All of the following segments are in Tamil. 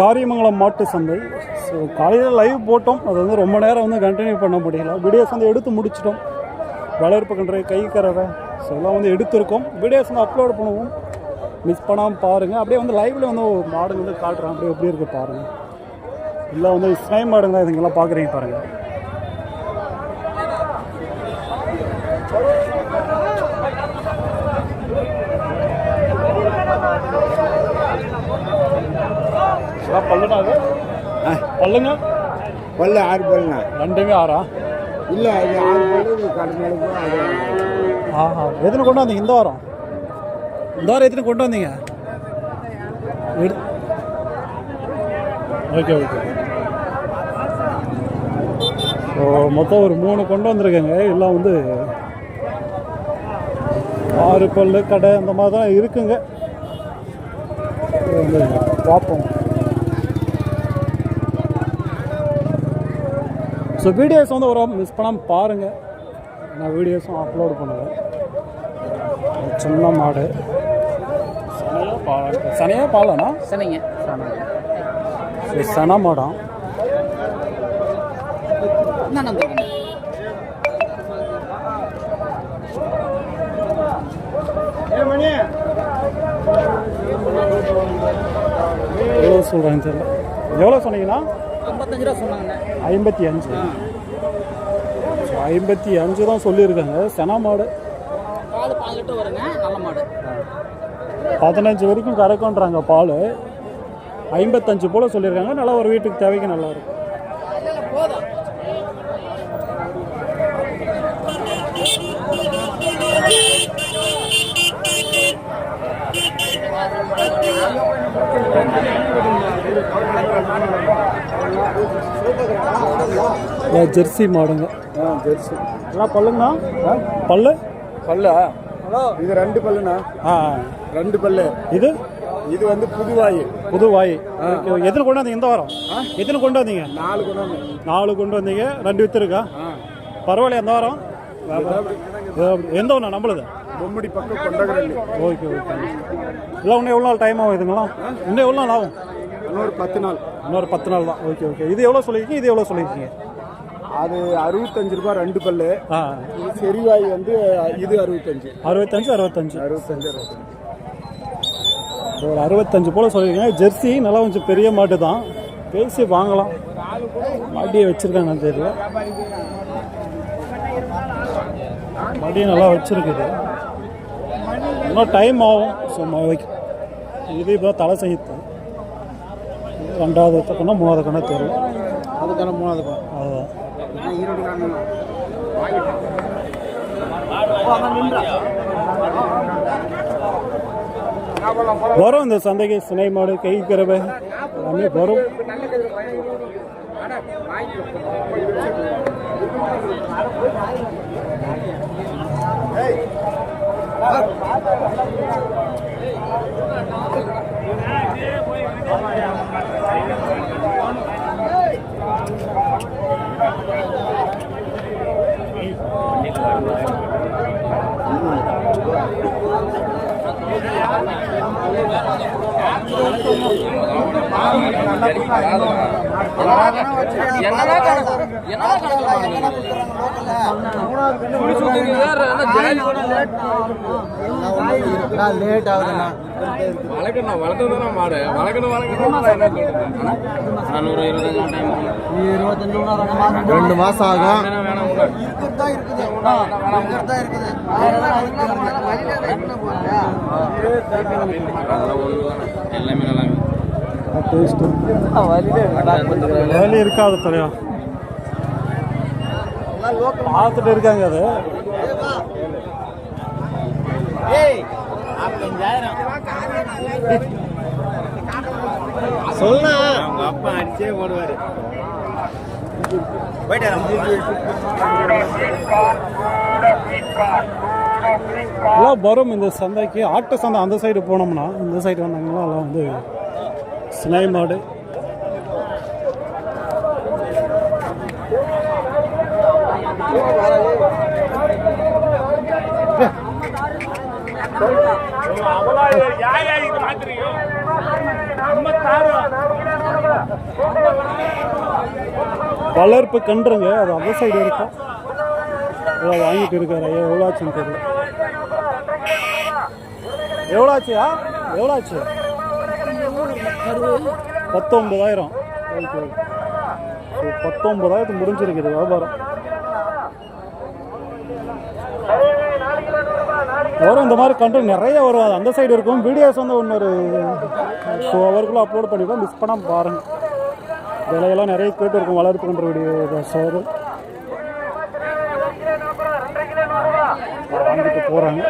காரியமங்கலம் மாட்டு சந்தை. ஸோ காலையில் லைவ் போட்டோம். அது வந்து ரொம்ப நேரம் வந்து கண்டினியூ பண்ண முடியல. வீடியோஸ் வந்து எடுத்து முடிச்சிட்டோம். வளர்ப்பு கன்றை கை கறவை ஸோ எல்லாம் வந்து எடுத்திருக்கோம். வீடியோஸ் வந்து அப்லோட் பண்ணுவோம். மிஸ் பண்ணாமல் பாருங்கள் அப்படியே வந்து லைவில் வந்து ஒரு மாடு வந்து காட்டுறேன் அப்படியே எப்படி இருக்குது பாருங்கள் இல்லை வந்து ஸ்னைம் மாடுங்க இதுங்கெல்லாம் பார்க்குறீங்க பாருங்கள் பல்லுனா அது? பல்லுங்க? பல்லு ஆறு பல்லுண்ணா. ரெண்டுமே ஆறா? இல்லை இது ஆறு பல்லு. அது ஆஹா. எத்தனை கொண்டு வந்தீங்க? இந்த வாரம்? இந்த வாரம் எத்தனை கொண்டு வந்தீங்க? Okay okay. ஸோ மொத்தம் ஒரு மூணு கொண்டு வந்திருக்கேங்க. எல்லாம் வந்து ஆறு பல்லு கடை அந்த மாதிரி தான் இருக்குங்க பார்ப்போம். ஸோ வீடியோஸ் வந்து ஒரு மிஸ் பண்ணாமல் பாருங்கள் நான் வீடியோஸும் அப்லோட் பண்ணுவேன். சின்ன மாடு. சனையா பால். சனையா பாலனா சரிங்க இது சன மாடம் எவ்வளோ சொல்கிறாங்க தெரியல. எவ்வளோ சொன்னீங்கன்னா? ஐம்பத்தஞ்சு ரூபா சொன்னாங்கண்ணே ஐம்பத்தி அஞ்சு. ஸோ ஐம்பத்தி அஞ்சு தான் சொல்லியிருக்காங்க. சென மாடு. பால் பால் லிட்டர் வருங்க நல்ல மாடு. பதினஞ்சு வரைக்கும் கறக்குன்றாங்க பால். ஐம்பத்தஞ்சு போல் சொல்லியிருக்காங்க. நல்லா ஒரு வீட்டுக்கு தேவைக்கு நல்லா ஜெர்சி மாடுங்க. ஆ ஜெர்சி. எல்லாம் பல்லுங்கண்ணா? பல்லு? பல்லா? இது ரெண்டு பல்லுண்ணா. ஆ ரெண்டு பல்லு. இது? இது வந்து புதுவாய். புது வாய் ஓகே எத்தனை கொண்டு வந்தீங்க? இந்த வாரம்? எத்தனை கொண்டு வந்தீங்க? நாலு கொண்டாந்து நாலு கொண்டு வந்தீங்க. ரெண்டு வித்து இருக்கா? பரவாயில்ல எந்த வாரம்? எந்த ஒன்றா நம்மளுது? பொம்மடி பக்கம் கொண்டகரல்லி. Okay okay. இல்லை இன்னும் எவ்வளோ நாள் டைம் ஆகும் இதுங்களா இன்னும் எவ்வளோ நாள் ஆகும்? இன்னொரு பத்து நாள். இன்னொரு பத்து நாள் தான். Okay okay. இது எவ்வளோ சொல்லியிருக்கீங்க? இது எவ்வளோ சொல்லியிருக்கீங்க? அது அறுபத்தஞ்சு ரூபாய் ரெண்டு பல்லு. செரிவாய் வந்து இது அறுபத்தஞ்சு. அறுபத்தஞ்சு அறுபத்தஞ்சு. அறுபத்தஞ்சு அறுபத்தஞ்சு. ஒரு அறுபத்தஞ்சு போல் சொல்லியிருக்கேன் ஜெர்சி நல்லா கொஞ்சம் பெரிய மாட்டு தான். பேசி வாங்கலாம். மடியை வச்சுருக்காங்க தெரியல. மடியை நல்லா வச்சுருக்குது. இன்னும் டைம் ஆகும். சும்மா வைக்க. இது இப்போ தலை செய்யுது ரெண்டாவது கண்ணா மூணாவது கண்ணா தெரியல அதுக்கான மூணாவது அதுதான் வரும் இந்த சந்தைக்கு சினை மாடு கை கறவை எல்லாமே வரும். என்னதான் என்னதான் லேட் ஆகுதுண்ணா வளர்க்கணும் வளர்த்ததுதான் மாடு வளர்க்கணும் வளர்க்கணும் நானூறு இருபத்தஞ்சு டைம் ரெண்டு மாசம் ஆகும் வேணாம் எல்லாமே நல்லா டேஸ்ட்டு வேலை இருக்காது தலையா பார்த்துட்டு இருக்காங்க அது சொல்லுண்ணா அவங்க அப்பா அடிச்சே போடுவாரு எல்லாம் வரும் இந்த சந்தைக்கு. ஆட்டு சந்தை அந்த சைடு போனோம்னா இந்த சைடு வந்தாங்கன்னா எல்லாம் வந்து சினை மாடு. வளர்ப்பு கன்றுங்க அது அந்த சைடு இருக்கும். வாங்கிட்டு இருக்காரு. ஐயா எவ்வளோ ஆச்சுன்னு தெரியல. எவ்வளோ ஆச்சுயா எவ்வளோ ஆச்சு பத்தொன்பதாயிரம். ஓகே ஸோ பத்தொன்பதாயிரத்து முடிஞ்சிருக்குது வியாபாரம். வரும் இந்த மாதிரி கண்ட்ரி நிறைய வரும். அது அந்த சைடு இருக்கும். வீடியோஸ் வந்து இன்னொரு டூ ஹவருக்குள்ளே அப்லோட் பண்ணிடுவோம். மிஸ் பண்ணாமல் பாருங்கள் விலையெல்லாம் நிறைய கேட்டு இருக்கும். வளர்ப்பு கன்ற வீடியோ சார். வாங்கிட்டு போகிறாங்க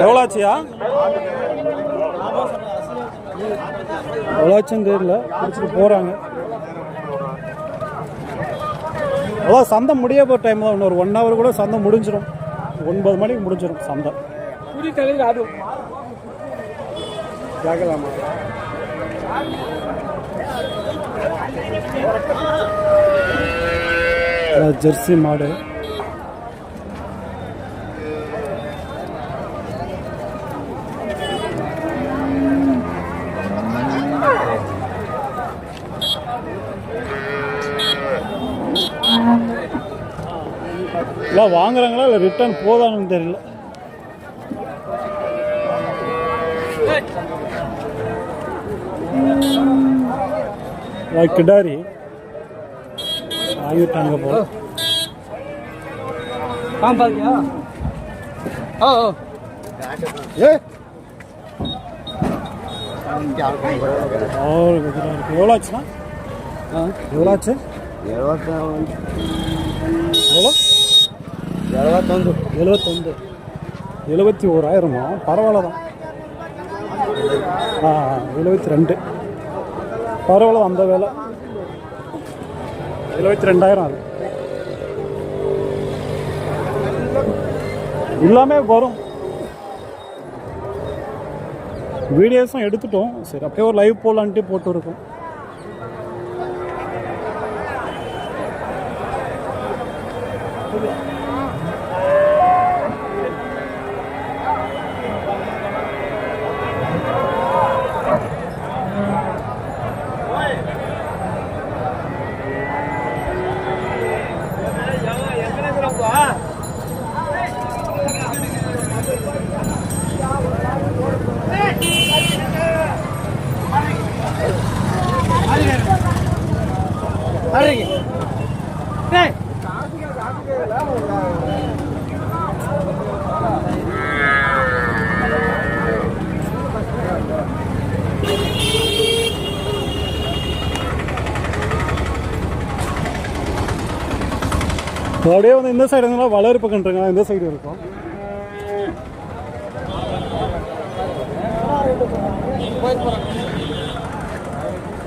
எவ்வளோ ஆச்சியா தெரியல. பிடிச்சிட்டு போகிறாங்க அதான் சந்தை முடிய போகிற டைம் தான். இன்னொரு ஒன் ஹவர் கூட சந்தை முடிஞ்சிடும் ஒன்பது மணிக்கு முடிஞ்சிடும் சந்தை. கேட்கலாமா ஜெர்சி மாடு இல்லை வாங்குறாங்களா இல்லை ரிட்டர்ன் போதான்னு தெரியல கிடாரி வாங்கிட்டாங்க போல பாம்பாதியா ஓ ஓ ஏ? எவ்வளோ ஆச்சுண்ணா எவ்வளோ ஆச்சு? எவ்வளோ எழுபத்தி ஓராயிரமா? பரவாயில்ல தான் ஆ எழுபத்தி ரெண்டு. பரவாயில்ல அந்த வேலை. எழுபத்தி ரெண்டாயிரம் அது. எல்லாமே வரும். வீடியோஸும் எடுத்துட்டோம். சரி அப்படியே ஒரு லைவ் போடலான்ட்டு போட்டு இருக்கோம் அப்படியே வந்து இந்த சைடு இருந்தாலும் வளர்ப்பு கன்றுங்க இந்த சைடு இருக்கும்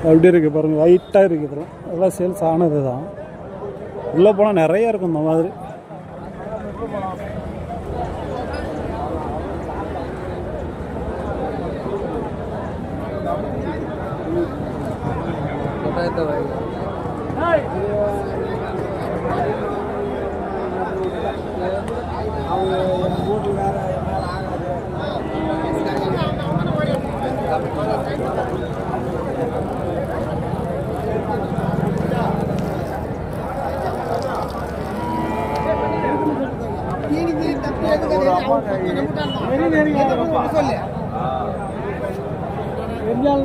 அப்படி இருக்கு பாருங்க ஒயிட்டாக இருக்கு இதெல்லாம் அதெல்லாம் சேல்ஸ் ஆனது தான் உள்ளே போனால் நிறைய இருக்கும் இந்த மாதிரி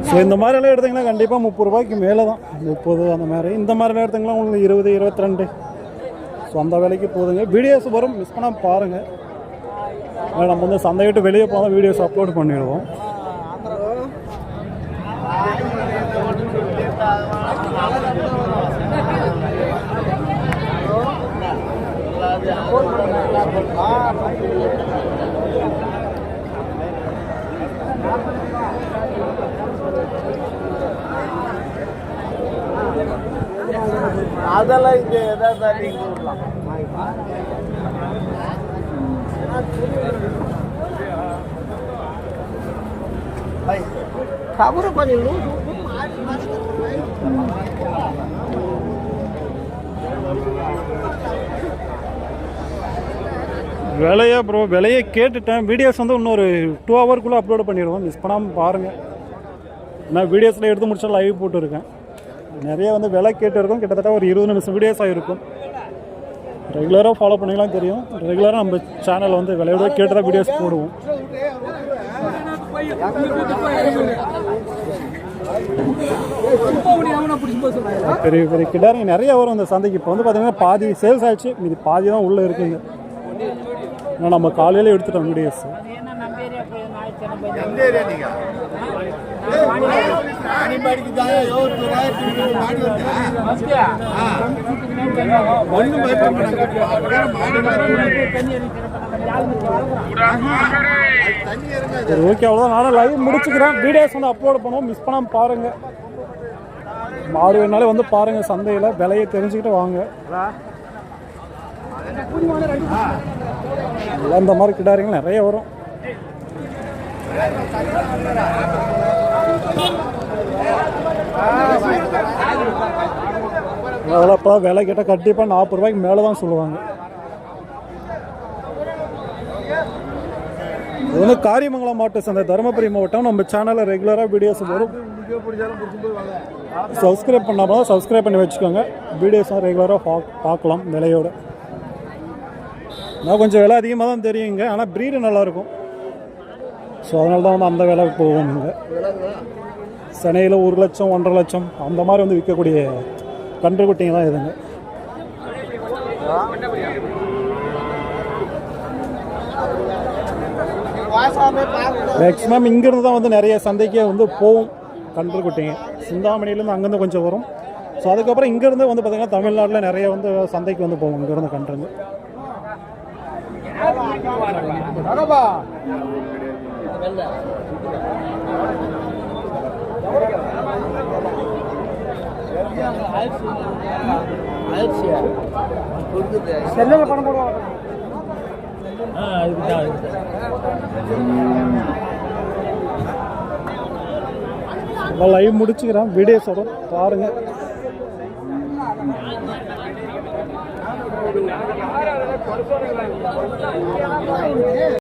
ஸோ இந்த மாதிரிலாம் எடுத்தீங்கன்னா கண்டிப்பாக முப்பது ரூபாய்க்கு மேலே தான் முப்பது அந்த மாதிரி. இந்த மாதிரிலாம் எடுத்தீங்கன்னா உங்களுக்கு இருபது இருபத்தி ரெண்டு ஸோ அந்த விலைக்கு போதுங்க. வீடியோஸ் வரும். மிஸ் பண்ணாமல் பாருங்கள் நம்ம வந்து சந்தை விட்டு வெளியே போனால் வீடியோஸ் அப்லோட் பண்ணிடுவோம். அதெல்லாம் இங்கே ஏதாவது நீங்கள் கொடுக்கலாம். விலையா ப்ரோ விலையை கேட்டுட்டேன். வீடியோஸ் வந்து இன்னொரு டூ ஹவர்க்குள்ளே அப்லோட் பண்ணிடுவோம். மிஸ் பண்ணாமல் பாருங்கள் நான் வீடியோஸில் எடுத்து முடிச்சா லைவ் போட்டுருக்கேன். நிறைய வந்து விலை கேட்டு இருக்கும். கிட்டத்தட்ட ஒரு இருபது நிமிஷம் வீடியோஸ் ஆகிருக்கும் ரெகுலராக ஃபாலோ பண்ணிக்கலாம் தெரியும். ரெகுலராக நம்ம சேனலில் வந்து விலையோட கேட்டு தான் வீடியோஸ் போடுவோம். பெரிய பெரிய கிடாரிங்க நிறைய வரும் இந்த சந்தைக்கு. இப்போ வந்து பார்த்தீங்கன்னா பாதி சேல்ஸ் ஆயிடுச்சு. மீதி பாதி தான் உள்ளே இருக்குங்க. ஏன்னா நம்ம காலையில் எடுத்துட்டோம் வீடியோஸ் சரி ஓகே அவ்வளோதான் நானும் லைவ் முடிச்சுக்கிறேன். வீடியோஸ் வந்து அப்லோட் பண்ணுவோம். மிஸ் பண்ணாமல் பாருங்கள் மாடு வேணாலே வந்து பாருங்கள் சந்தையில். விலையை தெரிஞ்சுக்கிட்டு வாங்க. இந்த மாதிரி கிடாரிகள் நிறைய வரும். அதெல்லாம் இப்போ விலை கேட்டால் கண்டிப்பாக நாற்பது ரூபாய்க்கு மேலே தான் சொல்லுவாங்க. இது வந்து காரியமங்கலம் மாவட்டம் சேர்ந்த தருமபுரி மாவட்டம். நம்ம சேனலில் ரெகுலராக வீடியோஸ் வரும் சப்ஸ்கிரைப் பண்ணாமல் சப்ஸ்கிரைப் பண்ணி வச்சுக்கோங்க. வீடியோஸ் ரெகுலராக பா பார்க்கலாம் விலையோட. நான் கொஞ்சம் விலை அதிகமாக தான் தெரியுங்க ஆனால் ப்ரீடு நல்லாயிருக்கும் ஸோ அதனால தான் வந்து அந்த விலை போகும். இங்கே சென்னையில் ஒரு லட்சம் ஒன்றரை லட்சம் அந்த மாதிரி வந்து விற்கக்கூடிய கன்று குட்டிங்க தான் இதுங்க. மேக்ஸிமம் இங்கேருந்து தான் வந்து நிறைய சந்தைக்கே வந்து போகும் கன்று குட்டிங்க. சிந்தாமணிலேருந்து அங்கேருந்து கொஞ்சம் வரும். ஸோ அதுக்கப்புறம் இங்கேருந்து வந்து பார்த்திங்கன்னா தமிழ்நாட்டில் நிறைய வந்து சந்தைக்கு வந்து போகும் இங்கேருந்து கன்றுங்க. செல்லில் பணம் போடுவாங்க லைவ் முடிச்சுக்கிறேன். வீடியோஸ் வரும் பாருங்கள்